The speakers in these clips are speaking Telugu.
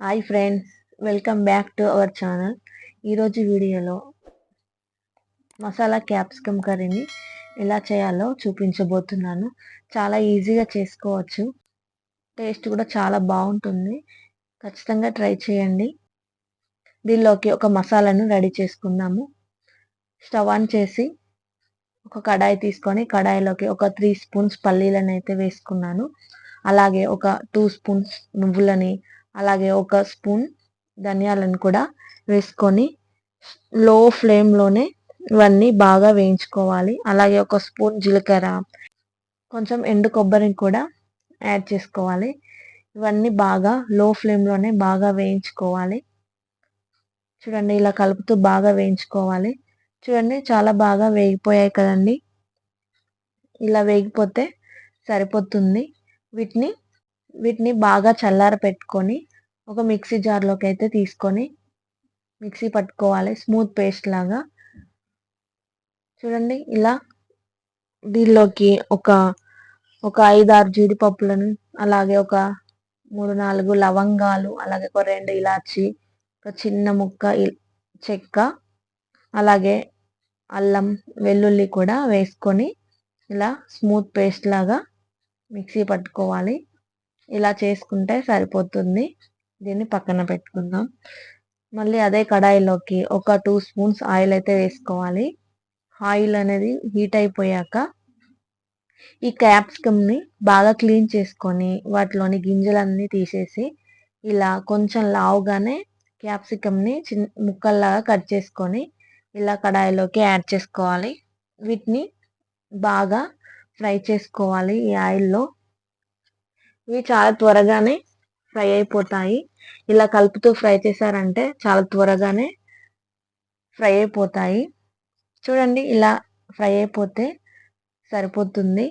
Hi friends welcome back to our channel ఈరోజు వీడియోలో మసాలా క్యాప్సికమ్ కర్రీని ఎలా చేయాలో చూపించబోతున్నాను. చాలా ఈజీగా చేసుకోవచ్చు. టేస్ట్ కూడా చాలా బాగుంటుంది. ఖచ్చితంగా ట్రై చేయండి. దీనిలోకి ఒక మసాలాను రెడీ చేసుకుందాము. స్టవ్ ఆన్ చేసి ఒక కడాయి తీసుకొని కడాయిలోకి ఒక త్రీ స్పూన్స్ పల్లీలను అయితే వేసుకున్నాను. అలాగే ఒక టూ స్పూన్స్ నువ్వులని అలాగే ఒక స్పూన్ ధనియాలను కూడా వేసుకొని లో ఫ్లేమ్లోనే ఇవన్నీ బాగా వేయించుకోవాలి. అలాగే ఒక స్పూన్ జీలకర్ర కొంచెం ఎండు కొబ్బరిని కూడా యాడ్ చేసుకోవాలి. ఇవన్నీ బాగా లో ఫ్లేమ్లోనే బాగా వేయించుకోవాలి. చూడండి ఇలా కలుపుతూ బాగా వేయించుకోవాలి. చూడండి చాలా బాగా వేగిపోయాయి కదండి. ఇలా వేగిపోతే సరిపోతుంది. వీటిని వీటిని బాగా చల్లార పెట్టుకొని ఒక మిక్సీ జార్లోకి అయితే తీసుకొని మిక్సీ పట్టుకోవాలి. స్మూత్ పేస్ట్ లాగా. చూడండి ఇలా దీనిలోకి ఒక ఒక ఐదారు జీడిపప్పులను అలాగే ఒక మూడు నాలుగు లవంగాలు అలాగే ఒక రెండు ఇలాచి ఒక చిన్న ముక్క చెక్క అలాగే అల్లం వెల్లుల్లి కూడా వేసుకొని ఇలా స్మూత్ పేస్ట్ లాగా మిక్సీ పట్టుకోవాలి. ఇలా చేసుకుంటే సరిపోతుంది. దీన్ని పక్కన పెట్టుకుందాం. మళ్ళీ అదే కడాయిలోకి ఒక టూ స్పూన్స్ ఆయిల్ అయితే వేసుకోవాలి. ఆయిల్ అనేది హీట్ అయిపోయాక ఈ క్యాప్సికమ్ని బాగా క్లీన్ చేసుకొని వాటిలోని గింజలన్నీ తీసేసి ఇలా కొంచెం లావుగానే క్యాప్సికమ్ని చిన్న ముక్కల్లాగా కట్ చేసుకొని ఇలా కడాయిలోకి యాడ్ చేసుకోవాలి. వీటిని బాగా ఫ్రై చేసుకోవాలి ఈ ఆయిల్లో. ఇవి చాలా త్వరగానే ఫ్రై అయిపోతాయి. ఇలా కలుపుతూ ఫ్రై చేశారంటే చాలా త్వరగానే ఫ్రై అయిపోతాయి. చూడండి ఇలా ఫ్రై అయిపోతే సరిపోతుంది.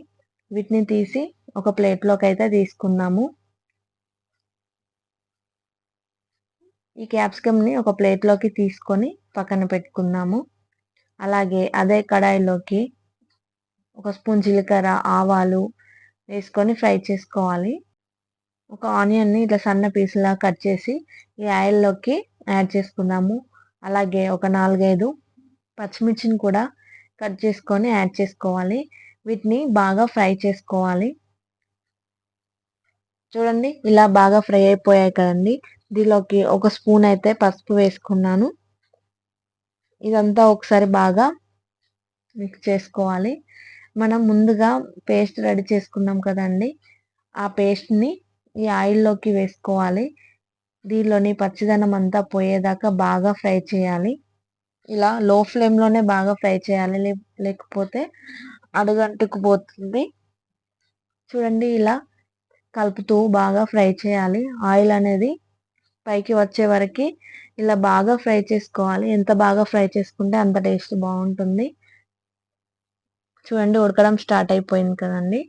వీటిని తీసి ఒక ప్లేట్లోకి అయితే తీసుకుందాము. ఈ క్యాప్సికమ్ని ఒక ప్లేట్లోకి తీసుకొని పక్కన పెట్టుకుందాము. అలాగే అదే కడాయిలోకి ఒక స్పూన్ జీలకర్ర ఆవాలు వేసుకొని ఫ్రై చేసుకోవాలి. ఒక ఆనియన్ని ఇట్లా సన్న పీసులా కట్ చేసి ఈ ఆయిల్లోకి యాడ్ చేసుకుందాము. అలాగే ఒక నాలుగైదు పచ్చిమిర్చిని కూడా కట్ చేసుకొని యాడ్ చేసుకోవాలి. వీటిని బాగా ఫ్రై చేసుకోవాలి. చూడండి ఇలా బాగా ఫ్రై అయిపోయాయి కదండి. దీనిలోకి ఒక స్పూన్ అయితే పసుపు వేసుకున్నాను. ఇదంతా ఒకసారి బాగా మిక్స్ చేసుకోవాలి. మనం ముందుగా పేస్ట్ రెడీ చేసుకున్నాం కదండి. ఆ పేస్ట్ని ఈ ఆయిల్లోకి వేసుకోవాలి. దీనిలోని పచ్చిదనం అంతా పోయేదాకా బాగా ఫ్రై చేయాలి. ఇలా లో ఫ్లేమ్లోనే బాగా ఫ్రై చేయాలి. లేకపోతే అడుగంటుకు పోతుంది. చూడండి ఇలా కలుపుతూ బాగా ఫ్రై చేయాలి. ఆయిల్ అనేది పైకి వచ్చే వరకు ఇలా బాగా ఫ్రై చేసుకోవాలి. ఎంత బాగా ఫ్రై చేసుకుంటే అంత టేస్ట్ బాగుంటుంది. చూడండి ఉడకడం స్టార్ట్ అయిపోయింది కదండి.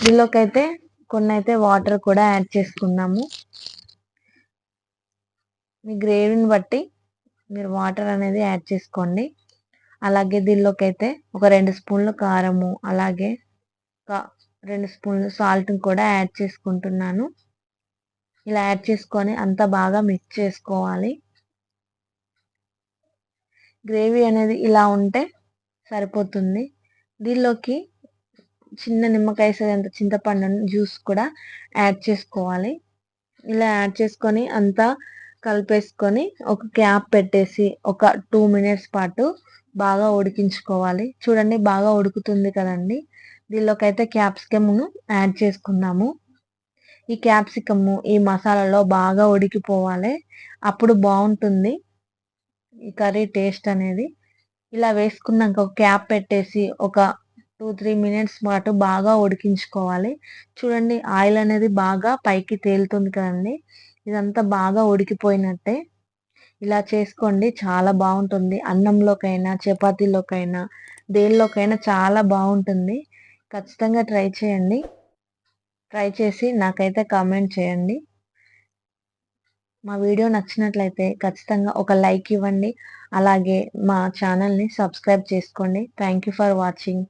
దీనిలోకి అయితే కొన్ని అయితే వాటర్ కూడా యాడ్ చేసుకున్నాము. మీ గ్రేవీని బట్టి మీరు వాటర్ అనేది యాడ్ చేసుకోండి. అలాగే దీనిలోకి అయితే ఒక రెండు స్పూన్లు కారము అలాగే రెండు స్పూన్లు సాల్ట్ కూడా యాడ్ చేసుకుంటున్నాను. ఇలా యాడ్ చేసుకొని అంతా బాగా మిక్స్ చేసుకోవాలి. గ్రేవీ అనేది ఇలా ఉంటే సరిపోతుంది. దీనిలోకి చిన్న నిమ్మకాయ అంత చింతపండు జ్యూస్ కూడా యాడ్ చేసుకోవాలి. ఇలా యాడ్ చేసుకొని అంతా కలిపేసుకొని ఒక క్యాప్ పెట్టేసి ఒక టూ మినిట్స్ పాటు బాగా ఉడికించుకోవాలి. చూడండి బాగా ఉడుకుతుంది కదండి. దీనిలోకి అయితే క్యాప్సికమ్ను యాడ్ చేసుకున్నాము. ఈ క్యాప్సికమ్ ఈ మసాలాలో బాగా ఉడికిపోవాలి. అప్పుడు బాగుంటుంది ఈ కర్రీ టేస్ట్ అనేది. ఇలా వేసుకున్నాక ఒక క్యాప్ పెట్టేసి ఒక టూ త్రీ మినిట్స్ పాటు బాగా ఉడికించుకోవాలి. చూడండి ఆయిల్ అనేది బాగా పైకి తేలుతుంది కదండి. ఇదంతా బాగా ఉడికిపోయినట్టే. ఇలా చేసుకోండి చాలా బాగుంటుంది. అన్నంలోకైనా చపాతీలోకైనా దేనిలోకైనా చాలా బాగుంటుంది. ఖచ్చితంగా ట్రై చేయండి. ట్రై చేసి నాకైతే కామెంట్ చేయండి. మా వీడియో నచ్చినట్లయితే ఖచ్చితంగా ఒక లైక్ ఇవ్వండి. అలాగే మా ఛానల్ని సబ్స్క్రైబ్ చేసుకోండి. Thank you for watching.